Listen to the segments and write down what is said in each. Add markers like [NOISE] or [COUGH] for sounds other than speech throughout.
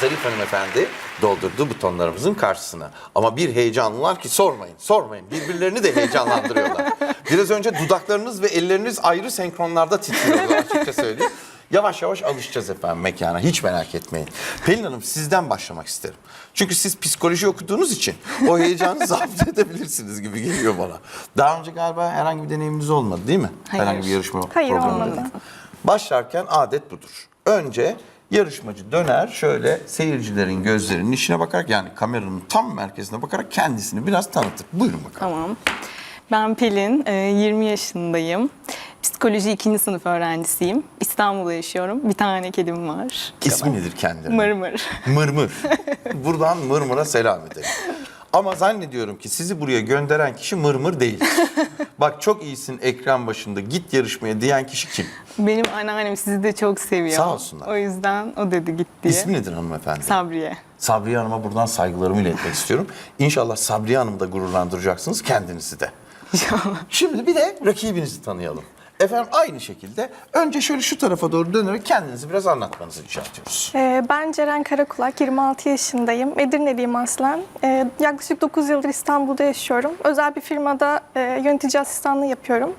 Zarif hanımefendi doldurdu butonlarımızın karşısına. Ama bir heyecanlılar ki sormayın, sormayın. Birbirlerini de heyecanlandırıyorlar. Biraz önce dudaklarınız ve elleriniz ayrı senkronlarda titriyordu açıkça söyleyeyim. Yavaş yavaş alışacağız efendim mekana. Hiç merak etmeyin. Pelin Hanım sizden başlamak isterim. Çünkü siz psikoloji okuduğunuz için o heyecanı [LAUGHS] zapt edebilirsiniz gibi geliyor bana. Daha önce galiba herhangi bir deneyiminiz olmadı değil mi? Hayır. Herhangi bir yarışma Hayır, programında. olmadı. Başlarken adet budur. Önce yarışmacı döner şöyle seyircilerin gözlerinin içine bakarak yani kameranın tam merkezine bakarak kendisini biraz tanıtır. Buyurun bakalım. Tamam. Ben Pelin, e, 20 yaşındayım. Psikoloji 2. sınıf öğrencisiyim. İstanbul'da yaşıyorum. Bir tane kedim var. İsmi nedir kendine? Mırmır. Mırmır. Buradan Mırmır'a selam edelim. Ama zannediyorum ki sizi buraya gönderen kişi Mırmır değil. [LAUGHS] Bak çok iyisin ekran başında git yarışmaya diyen kişi kim? Benim anneannem sizi de çok seviyor. Sağ olsunlar. O yüzden o dedi git diye. İsmi nedir hanımefendi? Sabriye. Sabriye Hanım'a buradan saygılarımı iletmek istiyorum. İnşallah Sabriye Hanım'ı da gururlandıracaksınız kendinizi de. İnşallah. Şimdi bir de rakibinizi tanıyalım. Efendim aynı şekilde önce şöyle şu tarafa doğru dönerek kendinizi biraz anlatmanızı rica ediyoruz. Ee, ben Ceren Karakulak, 26 yaşındayım. Edirne'liyim aslen. Ee, yaklaşık 9 yıldır İstanbul'da yaşıyorum. Özel bir firmada e, yönetici asistanlığı yapıyorum.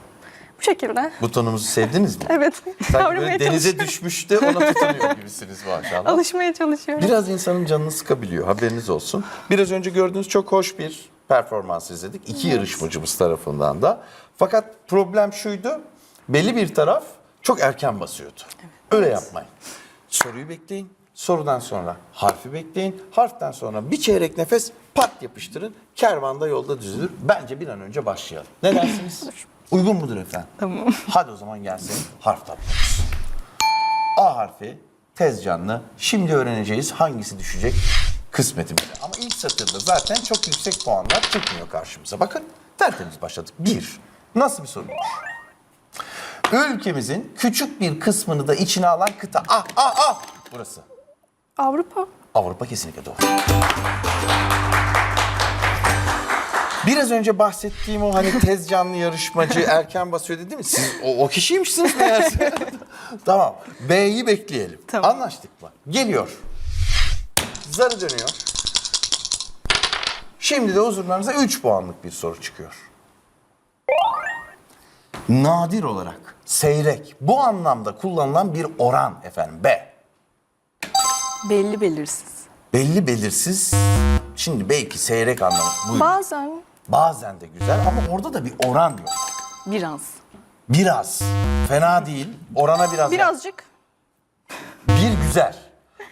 Bu şekilde. Butonumuzu sevdiniz mi? [LAUGHS] Evet, Sanki böyle denize düşmüş de ona tutunuyor gibisiniz maşallah. Alışmaya çalışıyorum. Biraz insanın canını sıkabiliyor haberiniz olsun. Biraz önce gördüğünüz çok hoş bir performans izledik. İki yarışmacımız tarafından da. Fakat problem şuydu. Belli bir taraf çok erken basıyordu. Öyle yapmayın. Soruyu bekleyin. Sorudan sonra harfi bekleyin. Harften sonra bir çeyrek nefes pat yapıştırın. Kervanda yolda düzülür. Bence bir an önce başlayalım. Ne dersiniz? Uygun mudur efendim? Tamam. Hadi o zaman gelsin harf tablomuz. A harfi tez canlı. Şimdi öğreneceğiz hangisi düşecek kısmetimize. Ama ilk satırda zaten çok yüksek puanlar çıkmıyor karşımıza. Bakın tertemiz başladık. Bir. Nasıl bir soruymuş? Ülkemizin küçük bir kısmını da içine alan kıta. Ah ah ah. Burası. Avrupa. Avrupa kesinlikle doğru. Biraz önce bahsettiğim o hani tez canlı yarışmacı [LAUGHS] erken basıyor dedi mi? Siz o, o kişiymişsiniz meğerse. [LAUGHS] tamam. B'yi bekleyelim. Tamam. Anlaştık mı? Geliyor. Zarı dönüyor. Şimdi de huzurlarınıza 3 puanlık bir soru çıkıyor. Nadir olarak seyrek bu anlamda kullanılan bir oran efendim B. Belli belirsiz. Belli belirsiz. Şimdi belki seyrek anlamı. Buyurun. Bazen Bazen de güzel ama orada da bir oran yok. Biraz. Biraz. Fena değil. Orana biraz birazcık bir güzel.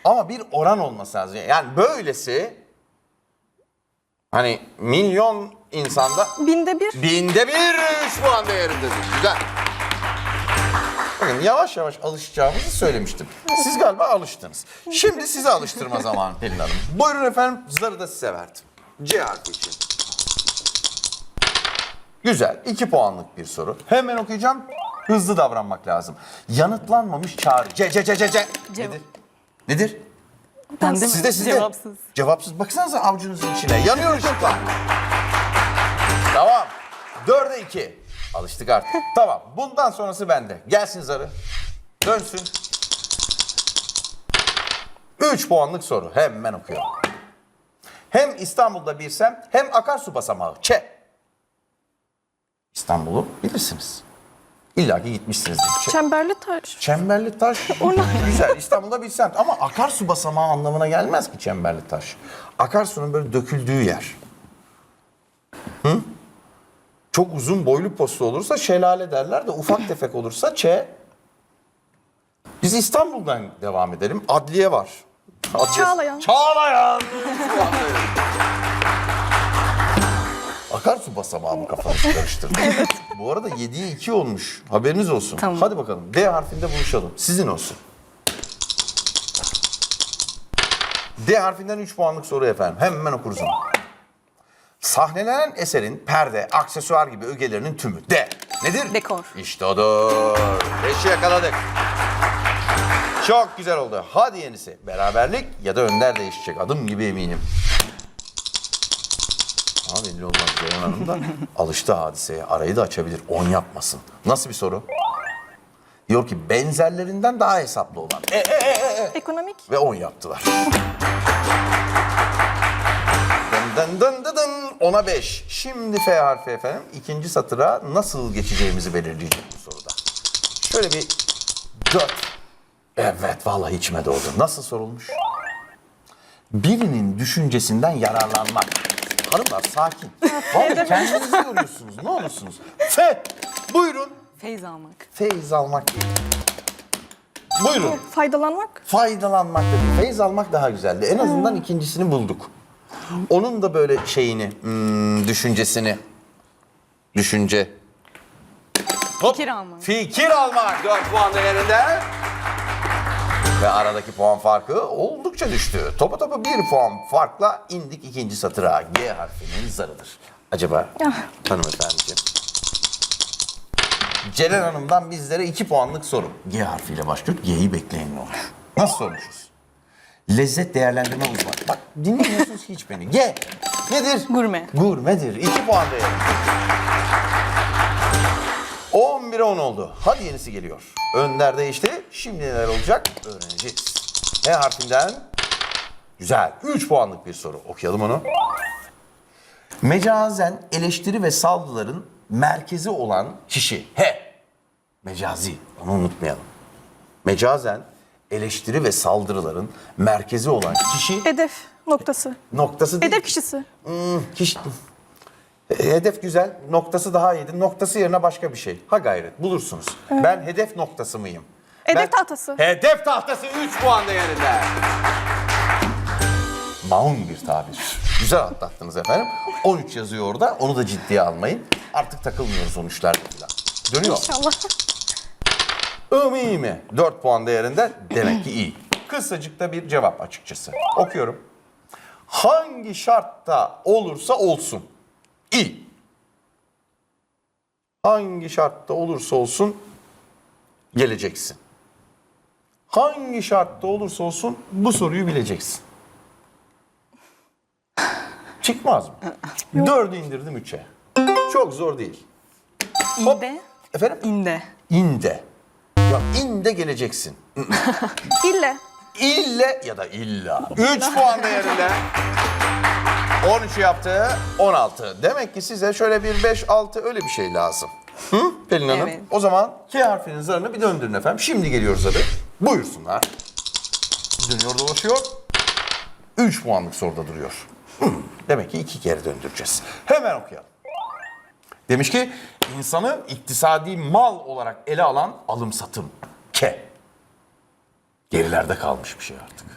Ama bir oran olması lazım. Yani böylesi hani milyon insanda binde bir. binde bir üç puan değerindedir. Güzel. Bakın yavaş yavaş alışacağımızı söylemiştim. Siz galiba alıştınız. Şimdi size alıştırma [LAUGHS] zamanı Pelin Hanım. Buyurun efendim zarı da size verdim. C harfi için. Güzel. iki puanlık bir soru. Hemen okuyacağım. Hızlı davranmak lazım. Yanıtlanmamış çağrı. C, C, C, C, C. Cevap. Nedir? Nedir? Ben de mi? Sizde sizde. Cevapsız. Cevapsız. Baksanıza avcunuzun içine. Yanıyor ışıklar. tamam. Dörde iki. Alıştık artık. [LAUGHS] tamam. Bundan sonrası bende. Gelsin zarı. Dönsün. Üç puanlık soru. Hemen okuyorum. Hem İstanbul'da bir semt hem akarsu basamağı. Ç. İstanbul'u bilirsiniz. İlla ki gitmişsinizdir. Ç. Çemberli taş. Çemberli taş [LAUGHS] güzel. İstanbul'da bir semt ama akarsu basamağı anlamına gelmez ki çemberli taş. Akarsunun böyle döküldüğü yer. Hı? Çok uzun boylu postu olursa şelale derler de ufak tefek olursa çe. Biz İstanbul'dan devam edelim. Adliye var. Adliye- Çağlayan. Çağlayan. Akarsu basamağı mı kafanızı karıştırdı? Bu arada 7'ye 2 olmuş. Haberiniz olsun. Tamam. Hadi bakalım. D harfinde buluşalım. Sizin olsun. D harfinden 3 puanlık soru efendim. Hemen okuruz onu. Sahnelenen eserin perde, aksesuar gibi ögelerinin tümü. D. Nedir? Dekor. İşte odur. Beşi yakaladık. Çok güzel oldu. Hadi yenisi. Beraberlik ya da önder değişecek. Adım gibi eminim. Ama belli olmaz Ceyhan Hanım da [LAUGHS] alıştı hadiseye. Arayı da açabilir. On yapmasın. Nasıl bir soru? Diyor ki benzerlerinden daha hesaplı olan. E, e, e, e, e. Ekonomik. Ve 10 yaptılar. Dın dın dın dın. Ona 5. Şimdi F harfi efendim. ikinci satıra nasıl geçeceğimizi belirleyecek bu soruda. Şöyle bir 4. Evet vallahi içime doğdu. Nasıl sorulmuş? Birinin düşüncesinden yararlanmak. Hanımlar sakin. Vallahi kendinizi yoruyorsunuz. Ne olursunuz. F. Buyurun. Feyz almak. Feyiz almak değil. Buyurun. Faydalanmak. Faydalanmak da değil. Feyiz almak daha güzeldi. En azından ikincisini bulduk. Onun da böyle şeyini, hmm, düşüncesini, düşünce. Hop. Fikir almak. Fikir almak 4 puan değerinde. Ve aradaki puan farkı oldukça düştü. Topa topa bir puan farkla indik ikinci satıra. G harfinin zarıdır. Acaba hanımefendiciğim. Ceren Hanım'dan bizlere 2 puanlık soru. G harfiyle başlıyor. G'yi bekleyin ne olur. Nasıl sormuşuz? Lezzet değerlendirme uzmanı. Bak dinlemiyorsunuz hiç beni. G. Nedir? Gurme. Gurmedir. 2 puan değeri. 11'e 10 oldu. Hadi yenisi geliyor. Önder değişti. Şimdi neler olacak öğreneceğiz. E harfinden güzel. 3 puanlık bir soru. Okuyalım onu. Mecazen eleştiri ve saldırıların merkezi olan kişi. He. Mecazi. Onu unutmayalım. Mecazen eleştiri ve saldırıların merkezi olan kişi Hedef noktası. noktası değil. Hedef kişisi. Hmm, kişi- Hedef güzel, noktası daha iyiydi. Noktası yerine başka bir şey. Ha gayret, bulursunuz. Ben hedef noktası mıyım? Hedef Ben- tahtası. Hedef tahtası 3 puan değerinde. Maun bir tabir. Güzel atlattınız efendim. 13 yazıyor orada. Onu da ciddiye almayın. Artık takılmıyoruz 13'lerde falan. Dönüyor. İnşallah. I mı iyi mi? 4 puan değerinde demek ki iyi. Kısacık da bir cevap açıkçası. Okuyorum. Hangi şartta olursa olsun iyi. Hangi şartta olursa olsun geleceksin. Hangi şartta olursa olsun bu soruyu bileceksin. Çıkmaz mı? Dördü indirdim üçe. Çok zor değil. İnde. Efendim? İnde. İnde. Ya inde geleceksin. [LAUGHS] İlle. İlle ya da illa. 3 [LAUGHS] puan değerinde. 13 yaptı, 16. Demek ki size şöyle bir 5 6 öyle bir şey lazım. Hı? Pelin Hanım. Evet. O zaman K harfinin zarını bir döndürün efendim. Şimdi geliyor zarı. Buyursunlar. Dönüyor dolaşıyor. 3 puanlık soruda duruyor. Hı, Demek ki iki kere döndüreceğiz. Hemen okuyalım. Demiş ki insanı iktisadi mal olarak ele alan alım satım. K. Gerilerde kalmış bir şey artık.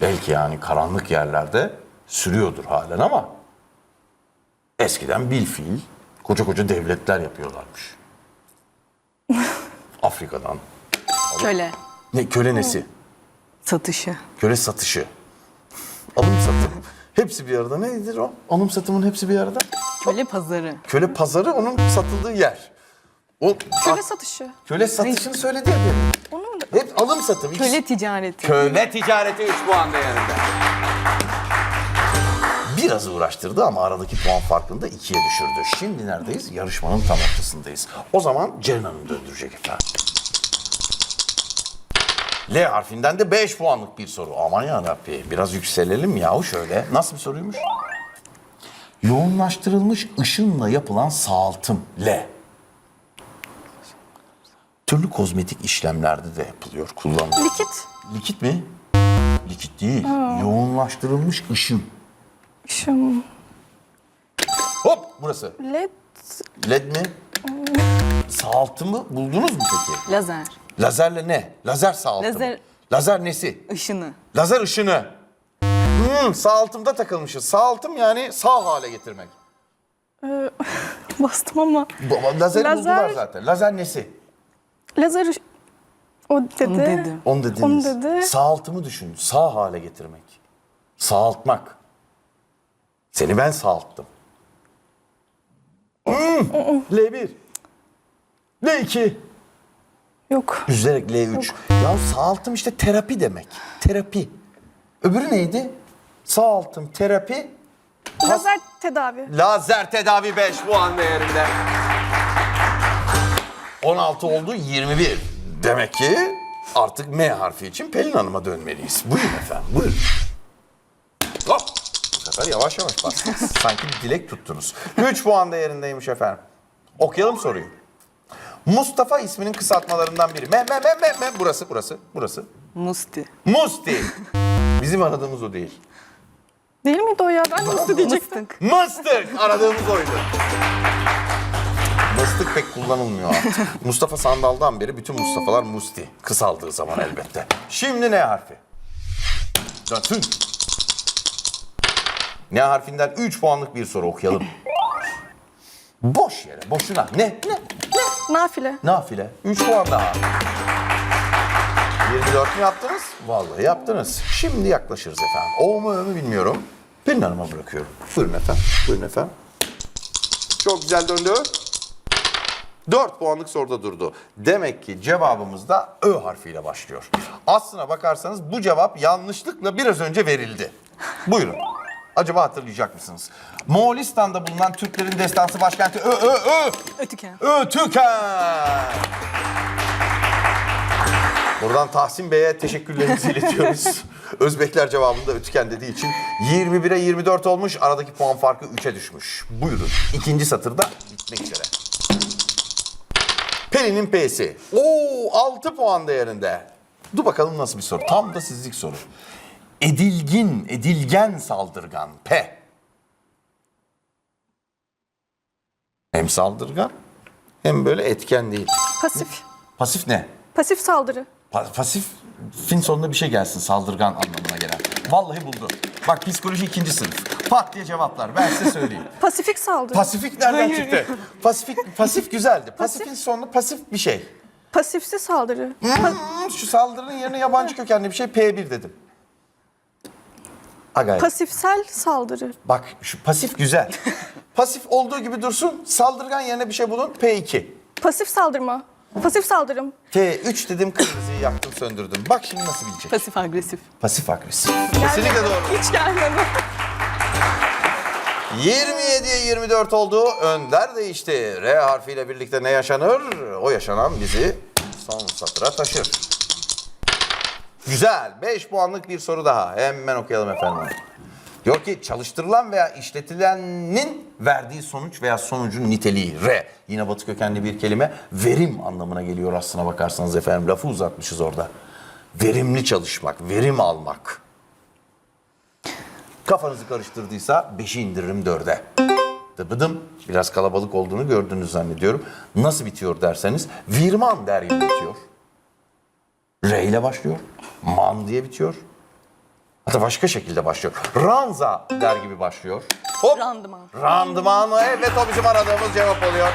Belki yani karanlık yerlerde sürüyordur halen ama eskiden bil fiil koca koca devletler yapıyorlarmış. [LAUGHS] Afrika'dan. Köle. Ne köle nesi? Satışı. Köle satışı. Alım satım. Hepsi bir arada. Nedir o? Alım satımın hepsi bir arada. Köle pazarı. Köle pazarı onun satıldığı yer. O Köle satışı. köle satışını söyledi ya demin. Onu? Hep alım satım. ikisi- Köle ticareti. Köle ticareti 3 puan değerinde. Biraz uğraştırdı ama aradaki puan farkını da ikiye düşürdü. Şimdi neredeyiz? Yarışmanın tam ortasındayız. O zaman Ceren Hanım döndürecek efendim. L harfinden de 5 puanlık bir soru. Aman ya Rabbi biraz yükselelim yahu şöyle. Nasıl bir soruymuş? Yoğunlaştırılmış ışınla yapılan sağaltım L. Türlü kozmetik işlemlerde de yapılıyor, kullanılıyor. Likit. Likit mi? Likit değil. Yoğunlaştırılmış ışın. Şım. Hop burası. LED. LED mi? Sağaltımı buldunuz mu peki? Lazer. Lazerle ne? Lazer sağaltımı. Lazer- Lazer nesi? Işını. Lazer ışını. Hmm, sağaltımda takılmışız. Sağaltım yani sağ hale getirmek. Ee, [LAUGHS] bastım ama. Bu- Lazeri Lazer- buldular zaten. Lazer nesi? Lazer. ış- O dedi. Onu dedi. Onu dediniz. Onu dedi. Sağaltımı düşün. Sağ hale getirmek. Sağaltmak. Seni ben sağalttım. Hmm. L1. L2. Yok. Üzerek L3. Ya sağaltım işte terapi demek. Terapi. Öbürü neydi? Sağaltım, terapi. Lazer tedavi. Lazer tedavi 5 puan değerinde. 16 oldu 21. Demek ki artık M harfi için Pelin Hanım'a dönmeliyiz. Buyurun efendim buyurun. Hop. Bu sefer yavaş yavaş bastınız. [LAUGHS] Sanki bir dilek tuttunuz. 3 puan değerindeymiş efendim. Okuyalım soruyu. Mustafa isminin kısaltmalarından biri. Me, me, me, me, me. Burası, burası, burası. Musti. Musti. Bizim aradığımız o değil. Değil miydi o ya? Ben Musti diyecektim. Mıstık aradığımız oydu. Mıstık pek kullanılmıyor artık. [LAUGHS] Mustafa Sandal'dan beri bütün Mustafa'lar Musti. Kısaldığı zaman elbette. Şimdi ne harfi? Dönsün. Ne harfinden 3 puanlık bir soru okuyalım. Boş yere, boşuna. Ne? Ne? Nafile. Nafile. 3 puan daha. 24 mü yaptınız? Vallahi yaptınız. Şimdi yaklaşırız efendim. O mu ö mü bilmiyorum. Pelin Hanım'a bırakıyorum. Buyurun efendim. Buyurun efendim. Çok güzel döndü. 4 puanlık soruda durdu. Demek ki cevabımız da Ö harfiyle başlıyor. Aslına bakarsanız bu cevap yanlışlıkla biraz önce verildi. Buyurun. Acaba hatırlayacak mısınız? Moğolistan'da bulunan Türklerin destansı başkenti Ö Ö Ö. Ötüken. Ötüken. Buradan Tahsin Bey'e teşekkürlerimizi iletiyoruz. [LAUGHS] Özbekler cevabında Ötüken dediği için 21'e 24 olmuş. Aradaki puan farkı 3'e düşmüş. Buyurun. İkinci satırda bitmek üzere. Pelin'in P'si. Oo 6 puan değerinde. Dur bakalım nasıl bir soru. Tam da sizlik soru. Edilgin, edilgen saldırgan. P. Hem saldırgan hem böyle etken değil. Pasif. Pasif ne? Pasif saldırı. Pa- pasif fin sonunda bir şey gelsin saldırgan anlamına gelen. Vallahi buldu. Bak psikoloji ikinci sınıf. Pat diye cevaplar. Ben size söyleyeyim. [LAUGHS] Pasifik saldırı. Pasifik nereden çıktı? Pasifik pasif güzeldi. Pasifin sonunda pasif bir şey. Pasifsiz saldırı. Hmm, Şu saldırının yerine yabancı kökenli bir şey P1 dedim. Aga. Pasifsel saldırı. Bak şu pasif güzel. [LAUGHS] Pasif olduğu gibi dursun. Saldırgan yerine bir şey bulun. P2. Pasif saldırma. Pasif saldırım. T3 dedim kırmızıyı yaktım söndürdüm. Bak şimdi nasıl bilecek. Pasif agresif. Pasif agresif. Kesinlikle doğru. Hiç gelmedi. 27'ye 24 oldu. Önder değişti. R harfiyle birlikte ne yaşanır? O yaşanan bizi son satıra taşır. Güzel. 5 puanlık bir soru daha. Hemen okuyalım efendim. Diyor ki çalıştırılan veya işletilenin verdiği sonuç veya sonucun niteliği. R. Yine batı kökenli bir kelime. Verim anlamına geliyor aslına bakarsanız efendim. Lafı uzatmışız orada. Verimli çalışmak, verim almak. Kafanızı karıştırdıysa 5'i indiririm 4'e. Dıbıdım. Biraz kalabalık olduğunu gördünüz zannediyorum. Nasıl bitiyor derseniz Virman der bitiyor. R ile başlıyor. Man diye bitiyor. Hatta başka şekilde başlıyor. Ranza der gibi başlıyor. Hop. Randıman. Randıman evet o bizim aradığımız cevap oluyor.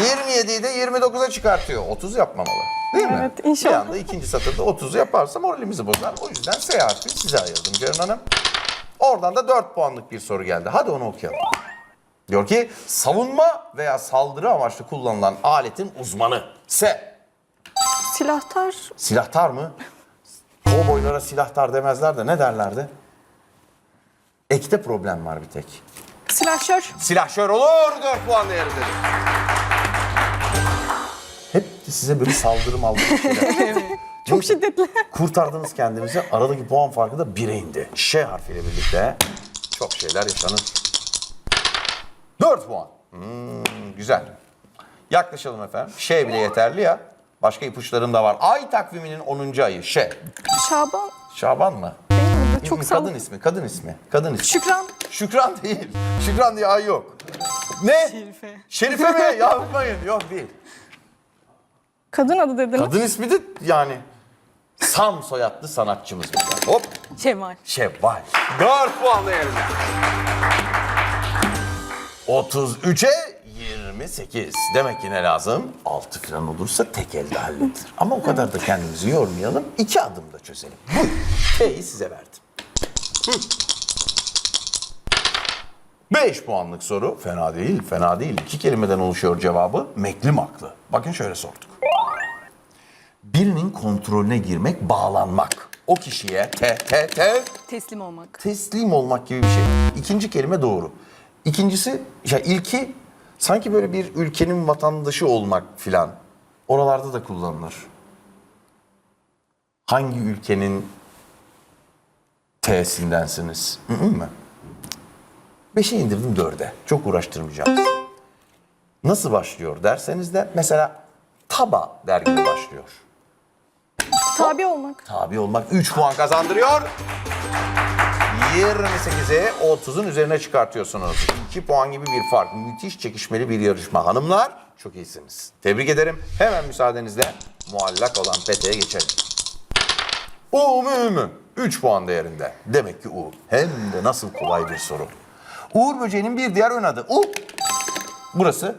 27'yi de 29'a çıkartıyor. 30 yapmamalı. Değil mi? Evet, inşallah. Bir anda ikinci satırda 30'u yaparsa moralimizi bozar. O yüzden S harfi size ayırdım Ceren Hanım. Oradan da 4 puanlık bir soru geldi. Hadi onu okuyalım. Diyor ki savunma veya saldırı amaçlı kullanılan aletin uzmanı. S. Silahtar. Silahtar mı? Kovboylara silahtar demezler de ne derlerdi? Ekte problem var bir tek. Silahşör. Silahşör olur 4 puan değerindedir. Hep size böyle saldırı maldırı şeyler. [LAUGHS] Çok şiddetli. Kurtardınız kendinizi. Aradaki puan farkı da 1'e indi. Ş harfiyle birlikte çok şeyler yaşanır. 4 puan. Hmm, güzel. Yaklaşalım efendim. Ş bile yeterli ya. Başka ipuçlarım da var. Ay takviminin 10. ayı Ş. Şaban. Şaban mı? Değil mi? Çok sağ kadın ismi, kadın ismi, kadın ismi. Şükran. Şükran değil. Şükran diye ay yok. Ne? Şerife. Şerife mi? [LAUGHS] Yapmayın. Yok değil. Kadın adı dediniz. Kadın ismi de yani Sam soyadlı sanatçımız. mesela. Hop. Şevval. Şevval. 4 puan değerinde. 33'e 28. Demek ki ne lazım? 6 falan olursa tek elde halledilir. Ama o kadar da kendimizi yormayalım. İki adımda çözelim. Buyurun. T'yi size verdim. 5 puanlık soru. Fena değil, fena değil. İki kelimeden oluşuyor cevabı. Meklim haklı. Bakın şöyle sorduk. Birinin kontrolüne girmek, bağlanmak. O kişiye te te te Teslim olmak. teslim olmak gibi bir şey. İkinci kelime doğru. İkincisi, ya ilki Sanki böyle bir ülkenin vatandaşı olmak filan. Oralarda da kullanılır. Hangi ülkenin T'sindensiniz? Hı mı? Beşe indirdim dörde. Çok uğraştırmayacağım. Nasıl başlıyor derseniz de mesela taba der gibi başlıyor. Tabi olmak. Tabi olmak 3 puan kazandırıyor. 28'e 30'un üzerine çıkartıyorsunuz. 2 puan gibi bir fark. Müthiş çekişmeli bir yarışma. Hanımlar çok iyisiniz. Tebrik ederim. Hemen müsaadenizle muallak olan peteğe geçelim. U mu Ü mü? 3 puan değerinde. Demek ki U. Hem de nasıl kolay bir soru. Uğur böceğinin bir diğer ön adı. U. Burası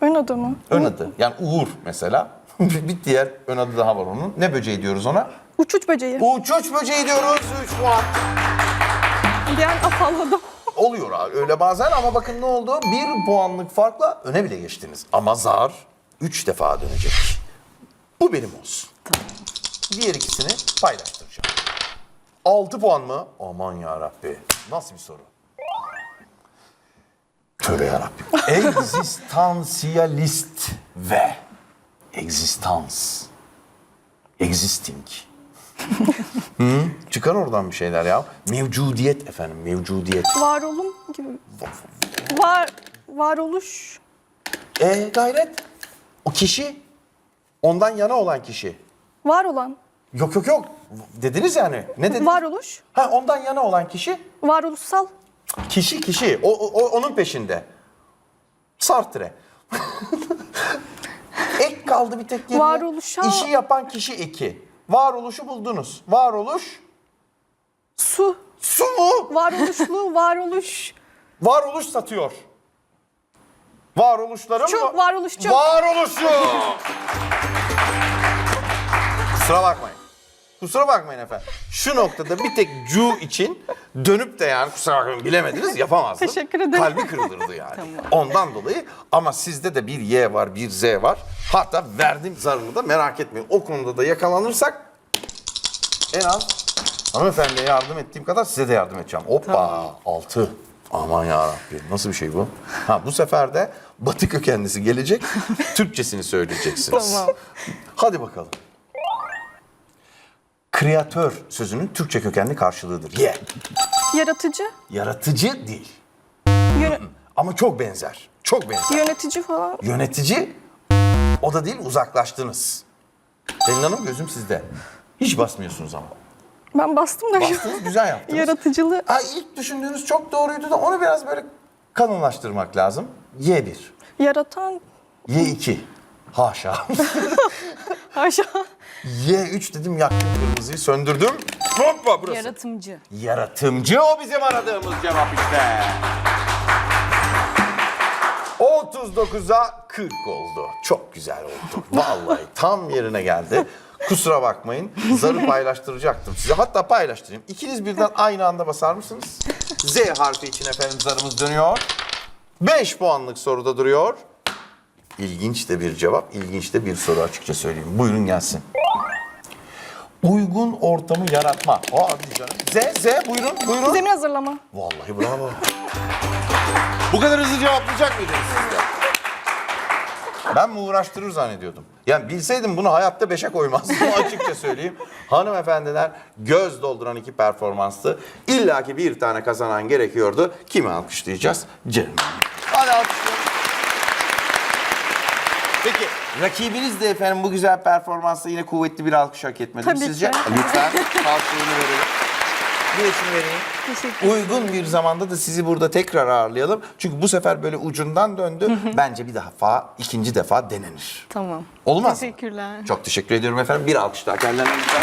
Ön adı mı? ön adı. Yani Uğur mesela. [LAUGHS] bir diğer ön adı daha var onun. Ne böceği diyoruz ona? Uçuç böceği. Uçuç böceği diyoruz. 3 puan. An afalladım. [LAUGHS] Oluyor abi öyle bazen ama bakın ne oldu? Bir puanlık farkla öne bile geçtiniz. Ama zar 3 defa dönecek. Bu benim olsun. Diğer ikisini paylaştıracağım. 6 puan mı? Aman ya Rabbi. Nasıl bir soru? Tövbe ya Rabbi. Existansiyalist ve existans. Existing. Hı? Çıkar oradan bir şeyler ya. Mevcudiyet efendim, mevcudiyet. Varolum gibi. Var, varoluş. E gayret. O kişi, ondan yana olan kişi. Var olan. Yok yok yok. Dediniz yani. Ne dediniz? Varoluş. Ha ondan yana olan kişi. Varoluşsal. Kişi kişi. O, o- onun peşinde. Sartre. [LAUGHS] Ek kaldı bir tek geriye. Varoluşa- İşi yapan kişi eki. Varoluşu buldunuz. Varoluş. Su. Su mu? Varoluşlu, [LAUGHS] varoluş. Varoluş satıyor. Varoluşlarım Çok varoluşçu. Varoluşçu. [LAUGHS] Kusura bakmayın. Kusura bakmayın efendim. Şu noktada bir tek cu için dönüp de yani kusura bakmayın bilemediniz yapamazdım. Teşekkür ederim. Kalbi kırılırdı yani. [LAUGHS] Ondan dolayı ama sizde de bir Y var bir Z var. Hatta verdiğim zarını da merak etmeyin. O konuda da yakalanırsak en az hanımefendiye yardım ettiğim kadar size de yardım edeceğim. Hoppa altı. Aman ya nasıl bir şey bu? Ha bu sefer de Batı kökenlisi gelecek. [LAUGHS] Türkçesini söyleyeceksiniz. Tamam. Hadi bakalım. Kreatör sözünün Türkçe kökenli karşılığıdır. Ye. Yaratıcı. Yaratıcı değil. Yöne- Ama çok benzer. Çok benzer. yönetici falan. Yönetici o da değil uzaklaştınız. Pelin Hanım gözüm sizde. Hiç basmıyorsunuz ama. Ben bastım da. Bastınız güzel yaptınız. [LAUGHS] Yaratıcılığı. Ha, ilk düşündüğünüz çok doğruydu da onu biraz böyle kalınlaştırmak lazım. Y1, Yaratan. Y2. Haşa. [LAUGHS] Aşağı. Y3 dedim yaktım kırmızıyı söndürdüm. Hoppa burası. Yaratımcı. Yaratımcı o bizim aradığımız cevap işte. 39'a 40 oldu. Çok güzel oldu. [LAUGHS] Vallahi tam yerine geldi. Kusura bakmayın. Zarı paylaştıracaktım size. Hatta paylaştırayım. İkiniz birden aynı anda basar mısınız? Z harfi için efendim zarımız dönüyor. 5 puanlık soruda duruyor. İlginç de bir cevap, ilginç de bir soru açıkça söyleyeyim. Buyurun gelsin. Uygun ortamı yaratma. Aa güzel. Z, Z buyurun, buyurun. Zemin hazırlama. Vallahi bravo. [LAUGHS] Bu kadar hızlı cevaplayacak mıydınız siz de? Ben mi uğraştırır zannediyordum. Yani bilseydim bunu hayatta beşe koymazdım [LAUGHS] açıkça söyleyeyim. Hanımefendiler göz dolduran iki performanstı. İlla ki bir tane kazanan gerekiyordu. Kimi alkışlayacağız? Cem. Hadi alkışlayalım. Peki rakibiniz de efendim bu güzel performansla yine kuvvetli bir alkış hak etmedi mi Tabii sizce? ki. Lütfen [LAUGHS] karşılığını verelim. Bir isim vereyim. Teşekkür Uygun bir zamanda da sizi burada tekrar ağırlayalım. Çünkü bu sefer böyle ucundan döndü. Bence bir defa, ikinci defa denenir. Tamam. Olmaz mı? Teşekkürler. Çok teşekkür ediyorum efendim. Bir alkış daha kendilerine lütfen.